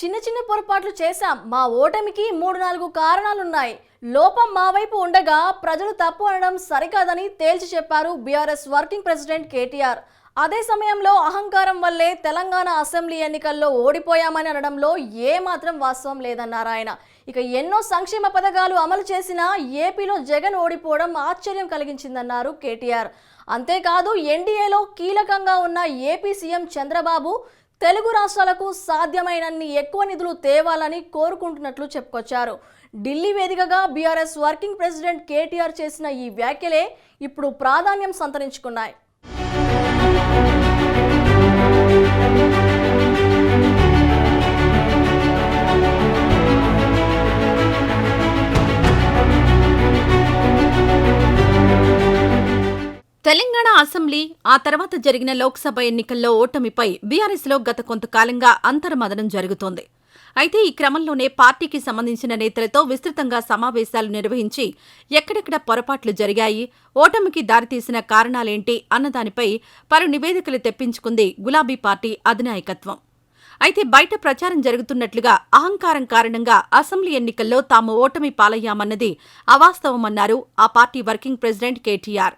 చిన్న చిన్న పొరపాట్లు చేశాం. మా ఓటమికి మూడు నాలుగు కారణాలున్నాయి. లోపం మా వైపు ఉండగా ప్రజలు తప్పు అనడం సరికాదని తేల్చి చెప్పారు బీఆర్ఎస్ వర్కింగ్ ప్రెసిడెంట్ కేటీఆర్. అదే సమయంలో అహంకారం వల్లే తెలంగాణ అసెంబ్లీ ఎన్నికల్లో ఓడిపోయామని అనడంలో ఏమాత్రం వాస్తవం లేదన్నారు ఆయన. ఇక ఎన్నో సంక్షేమ పథకాలు అమలు చేసినా ఏపీలో జగన్ ఓడిపోవడం ఆశ్చర్యం కలిగించిందన్నారు కేటీఆర్. అంతేకాదు ఎన్డీఏలో కీలకంగా ఉన్న ఏపీ సీఎం చంద్రబాబు తెలుగు రాష్ట్రాలకు సాధ్యమైనన్ని ఎక్కువ నిధులు తేవాలని కోరుకుంటున్నట్లు చెప్పుకొచ్చారు. ఢిల్లీ వేదికగా బీఆర్ఎస్ వర్కింగ్ ప్రెసిడెంట్ కేటీఆర్ చేసిన ఈ వ్యాఖ్యలే ఇప్పుడు ప్రాధాన్యం సంతరించుకున్నాయి. తెలంగాణ అసెంబ్లీ ఆ తర్వాత జరిగిన లోక్సభ ఎన్నికల్లో ఓటమిపై బీఆర్ఎస్లో గత కొంతకాలంగా అంతర్మదనం జరుగుతోంది. అయితే ఈ క్రమంలోనే పార్టీకి సంబంధించిన నేతలతో విస్తృతంగా సమావేశాలు నిర్వహించి ఎక్కడెక్కడ పొరపాట్లు జరిగాయి ఓటమికి దారితీసిన కారణాలేంటి అన్నదానిపై పలు నివేదికలు తెప్పించుకుంది గులాబీ పార్టీ అధినాయకత్వం. అయితే బయట ప్రచారం జరుగుతున్నట్లుగా అహంకారం కారణంగా అసెంబ్లీ ఎన్నికల్లో తాము ఓటమి పాలయ్యామన్నది అవాస్తవమన్నారు ఆ పార్టీ వర్కింగ్ ప్రెసిడెంట్ కేటీఆర్.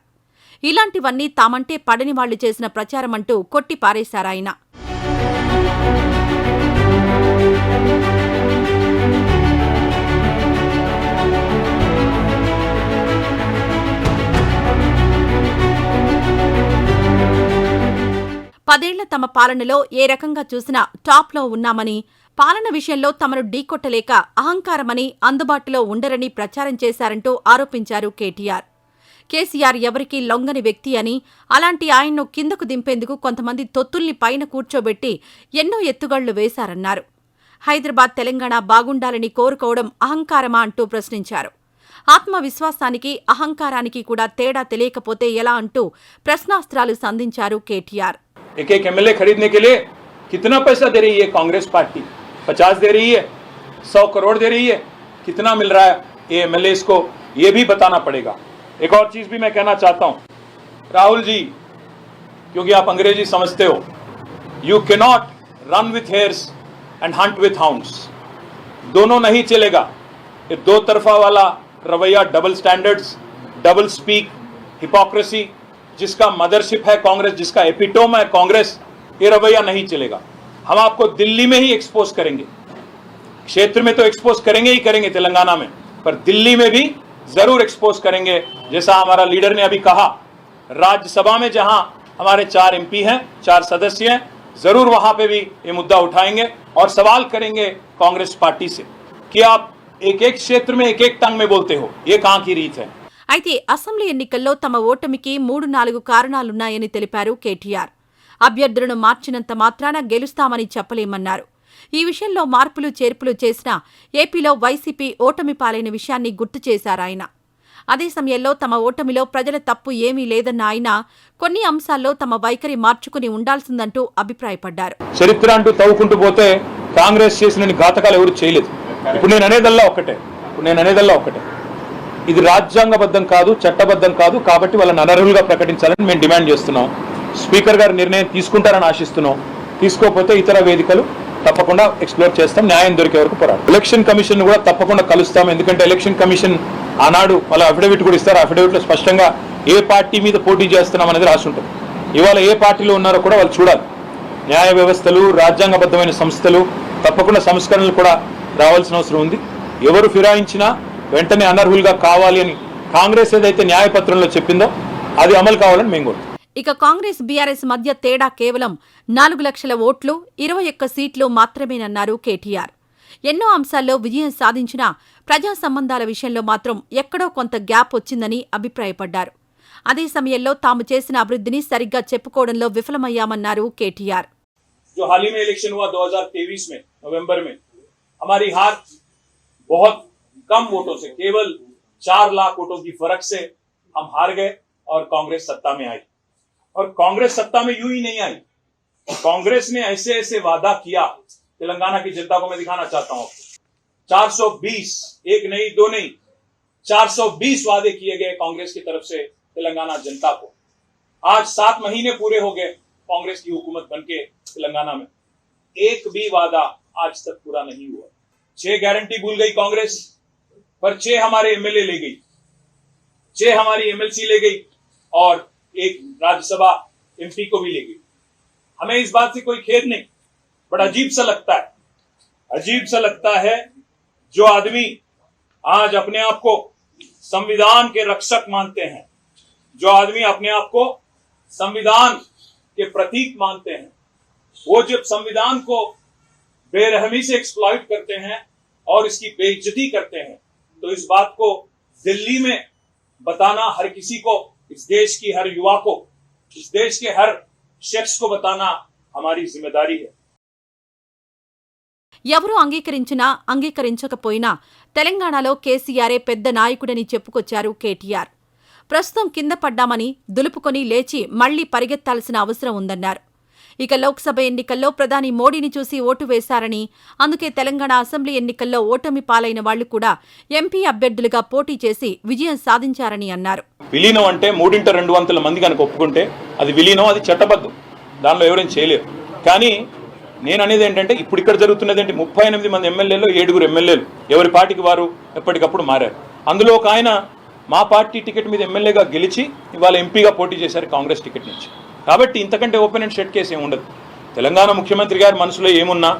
ఇలాంటివన్నీ తామంటే పడని వాళ్ళు చేసిన ప్రచారమంటూ కొట్టి పారేశారాయన పదేళ్ళ తమ పాలనలో ఏ రకంగా చూసినా టాప్లో ఉన్నామని పాలన విషయంలో తమను ఢీకొట్టలేక అహంకారమని అందుబాటులో ఉండరని ప్రచారం చేశారంటూ ఆరోపించారు కేటీఆర్. కేసీఆర్ ఎవరికీ లొంగని వ్యక్తి అని అలాంటి ఆయన్ను కిందకు దింపేందుకు కొంతమంది తొత్తుల్ని పైన కూర్చోబెట్టి ఎన్నో ఎత్తుగళ్లు వేశారన్నారు హైదరాబాద్ తెలంగాణ బాగుండాలని కోరుకోవడం అహంకారమా అంటూ ప్రశ్నించారు ఆత్మవిశ్వాసానికి అహంకారానికి కూడా తేడా తెలియకపోతే ఎలా అంటూ ప్రశ్నాస్త్రాలు సంధించారు కేటీఆర్ एक एक एमएलए खरीदने के लिए कितना पैसा दे रही है कांग्रेस पार्टी पचास दे रही है सौ करोड़ दे रही है कितना मिल रहा है ये एमएलए को ये भी बताना पड़ेगा एक और चीज़ भी मैं कहना चाहता हूँ। राहुल जी, क्योंकि आप अंग्रेज़ी समझते हो you can not run with hares and hunt with hounds दोनों नहीं चलेगा। ये दो तरफा वाला रवैया double standards double speak hypocrisy जिसका मदरशिप है कांग्रेस, जिसका एपिटोम है कांग्रेस, ये रवैया नहीं चलेगा। हम आपको दिल्ली में ही एक्सपोज करेंगे। क्षेत्र में तो एक्सपोज करेंगे ही करेंगे तेलंगाना में, पर दिल्ली में भी जरूर एक्सपोज करेंगे जैसा हमारा लीडर ने अभी कहा राज्यसभा में जहां हमारे चार एमपी हैं चार सदस्य हैं जरूर वहां पे भी ये मुद्दा उठाएंगे और सवाल करेंगे कांग्रेस पार्टी से कि आप एक एक क्षेत्र में एक एक टंग में बोलते हो ये कहां की रीत है అయితే అసెంబ్లీ ఎన్నికల్లో తమ ఓటమికి మూడు నాలుగు కారణాలున్నాయని తెలిపారు కేటీఆర్ అభ్యర్థులను మార్చినంత మాత్రాన గెలుస్తామని చెప్పలేమన్నారు ఈ విషయంలో మార్పులు చేర్పులు చేసినా ఏపీలో వైసీపీ ఓటమి పాలైన విషయాన్ని గుర్తు చేశారాయన అదే సమయంలో తమ ఓటమిలో ప్రజల తప్పు ఏమీ లేదన్న ఆయన కొన్ని అంశాల్లో తమ వైఖరి మార్చుకుని ఉండాల్సిందంటూ అభిప్రాయపడ్డారు. చరిత్ర అంటూ తవ్వుకుంటూ పోతే కాంగ్రెస్ చేసిన ఘాతకాలు ఎవరు చేయలేదు. ఇప్పుడు నేను అనేదల్లా ఒకటే ఇప్పుడు నేను అనేదల్లా ఒకటే ఇది రాజ్యాంగబద్ధం కాదు చట్టబద్ధం కాదు కాబట్టి వాళ్ళని అనర్హులుగా ప్రకటించాలని మేము డిమాండ్ చేస్తున్నాం. స్పీకర్ గారు నిర్ణయం తీసుకుంటారని ఆశిస్తున్నాం. తీసుకోకపోతే ఇతర వేదికలు తప్పకుండా ఎక్స్ప్లోర్ చేస్తాం. న్యాయం దొరికే వరకు పోరాడు ఎలక్షన్ కమిషన్ కూడా తప్పకుండా కలుస్తాం. ఎందుకంటే ఎలక్షన్ కమిషన్ ఆనాడు వాళ్ళ అఫిడవిట్ కూడా ఇస్తారు. అఫిడవిట్లో స్పష్టంగా ఏ పార్టీ మీద పోటీ చేస్తున్నాం అనేది రాసి ఉంటుంది. ఇవాళ ఏ పార్టీలో ఉన్నారో కూడా వాళ్ళు చూడాలి. న్యాయ వ్యవస్థలు రాజ్యాంగబద్ధమైన సంస్థలు తప్పకుండా సంస్కరణలు కూడా రావాల్సిన అవసరం ఉంది. ఎవరు ఫిరాయించినా వెంటనే అనర్హులుగా కావాలి అని కాంగ్రెస్ ఏదైతే న్యాయపత్రంలో చెప్పిందో అది అమలు కావాలని మేము కోరుతాం ఇక కాంగ్రెస్ బీఆర్ఎస్ మధ్య తేడా కేవలం నాలుగు లక్షల ఓట్లు ఇరవై ఒక్క సీట్లు మాత్రమేనన్నారు కేటీఆర్ ఎన్నో అంశాల్లో విజయం సాధించినా ప్రజా సంబంధాల విషయంలో మాత్రం ఎక్కడో కొంత గ్యాప్ వచ్చిందని అభిప్రాయపడ్డారు అదే సమయంలో తాము చేసిన అభివృద్ధిని సరిగ్గా చెప్పుకోవడంలో విఫలమయ్యామన్నారు కేటీఆర్ जो हाल ही में इलेक्शन हुआ 2023 में नवंबर में हमारी हार बहुत कम वोटों से केवल चार लाख वोटों की फर्क से हम हार गए और कांग्रेस सत्ता में आई और कांग्रेस सत्ता में यूँ ही नहीं आई। कांग्रेस ने ऐसे ऐसे वादा किया। तेलंगाना की जनता को मैं दिखाना चाहता हूँ। आपको 420 एक नहीं, दो नहीं 420 वादे किए गए कांग्रेस की तरफ़ से तेलंगाना जनता को। आज सात महीने पूरे हो गए कांग्रेस की हुकूमत बनके तेलंगाना में। एक भी वादा आज तक पूरा नहीं हुआ। छह गारंटी भूल गई कांग्रेस, पर छह हमारे एमएलए ले गई। छह हमारी एमएलसी ले गई और एक राज्यसभा एमपी को भी ले गई हमें इस बात से कोई खेद नहीं। बड़ा अजीब सा लगता है। अजीब सा लगता है जो आदमी आज अपने आप को संविधान के रक्षक मानते हैं। जो आदमी अपने आप को संविधान के प्रतीक मानते हैं। वो जब संविधान को बेरहमी से एक्सप्लॉइट करते हैं और इसकी बेइज्जती करते हैं तो इस बात को दिल्ली में बताना हर किसी को इस देश की हर युवा को इस देश के हर शख्स को बताना हमारी जिम्मेदारी है ఎవరు అంగీకరించినా అంగీకరించకపోయినా తెలంగాణలో కేసీఆరే పెద్ద నాయకుడని చెప్పుకొచ్చారు కేటీఆర్ ప్రస్తుతం కింద పడ్డామని దులుపుకొని లేచి మళ్లీ పరిగెత్తాల్సిన అవసరం ఉందన్నారు ఇక లోక్సభ ఎన్నికల్లో ప్రధాని మోడీని చూసి ఓటు వేశారని అందుకే తెలంగాణ అసెంబ్లీ ఎన్నికల్లో ఓటమి పాలైన వాళ్ళు కూడా ఎంపీ అభ్యర్థులుగా పోటీ చేసి విజయం సాధించారని అన్నారు. విలీనం అంటే మూడింట రెండు వంతుల మంది కనుక ఒప్పుకుంటే అది విలీనం అది చట్టబద్ధం. దానిలో ఎవరైనా చేయలేరు. కానీ నేను అనేది ఏంటంటే ఇప్పుడు ఇక్కడ జరుగుతున్నది ఏంటి? ముప్పై ఎనిమిది మంది ఎమ్మెల్యేలు ఏడుగురు ఎమ్మెల్యేలు. ఎవరి పార్టీకి వారు ఎప్పటికప్పుడు మారారు. అందులో ఒక ఆయన మా పార్టీ టికెట్ మీద ఎమ్మెల్యేగా గెలిచి ఇవాళ ఎంపీగా పోటీ చేశారు కాంగ్రెస్ టికెట్ నుంచి. కాబట్టి ఇంతకంటే ఓపెన్ అండ్ షెడ్ కేసు ఏముండదు. ఉండదు తెలంగాణ ముఖ్యమంత్రి గారి మనసులో ఏమున్నా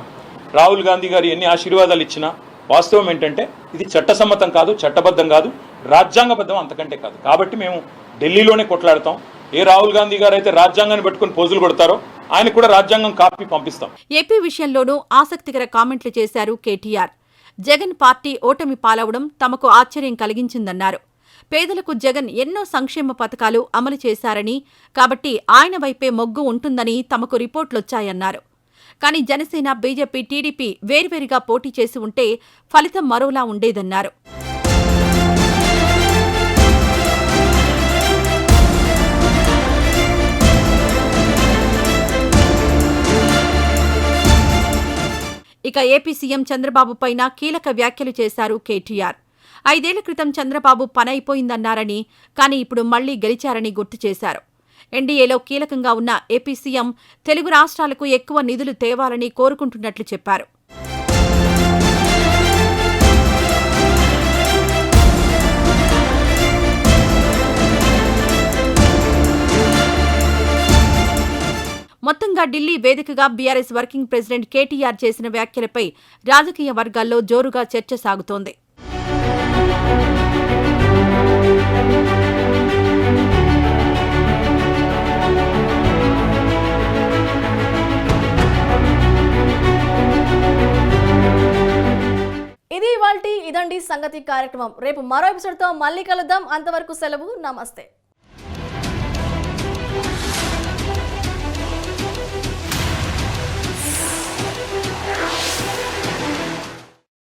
రాహుల్ గాంధీ గారు ఎన్ని ఆశీర్వాదాలు ఇచ్చినా వాస్తవం ఏంటంటే ఇది చట్టసమ్మతం కాదు చట్టబద్ధం కాదు రాజ్యాంగబద్ధం అంతకంటే కాదు. కాబట్టి మేము ఢిల్లీలోనే కొట్లాడతాం. ఏ రాహుల్ గాంధీ గారు అయితే రాజ్యాంగాన్ని పెట్టుకుని పోజులు కొడతారో ఆయన కూడా రాజ్యాంగం కాపీ పంపిస్తాం. ఏపీ విషయంలోనూ ఆసక్తికర కామెంట్లు చేశారు కేటీఆర్. జగన్ పార్టీ ఓటమి పాలవడం తమకు ఆశ్చర్యం కలిగించిందన్నారు. పేదలకు జగన్ ఎన్నో సంక్షేమ పథకాలు అమలు చేశారని కాబట్టి ఆయన వైపే మొగ్గు ఉంటుందని తమకు రిపోర్ట్లొచ్చాయన్నారు. కానీ జనసేన బీజేపీ టీడీపీ వేర్వేరుగా పోటీ చేసి ఉంటే ఫలితం మరోలా ఉండేదన్నారు. ఇక ఏపీ సీఎం చంద్రబాబు పైన కీలక వ్యాఖ్యలు చేశారు కేటీఆర్. ఐదేళ్ళ క్రితం చంద్రబాబు పనైపోయిందన్నారని కానీ ఇప్పుడు మళ్ళీ గెలిచారని గుర్తు చేశారు. ఎన్డీఏలో కీలకంగా ఉన్న ఏపీ సీఎం తెలుగు రాష్ట్రాలకు ఎక్కువ నిధులు తేవాలని కోరుకుంటున్నట్లు చెప్పారు. మొత్తంగా ఢిల్లీ వేదికగా బీఆర్ఎస్ వర్కింగ్ ప్రెసిడెంట్ కేటీఆర్ చేసిన వ్యాఖ్యలపై రాజకీయ వర్గాల్లో జోరుగా చర్చ సాగుతోంది. ఇదండి సంగతి కార్యక్రమం. రేపు మరో ఎపిసోడ్తో మళ్ళీ కలుద్దాం. అంతవరకు సెలవు. నమస్తే.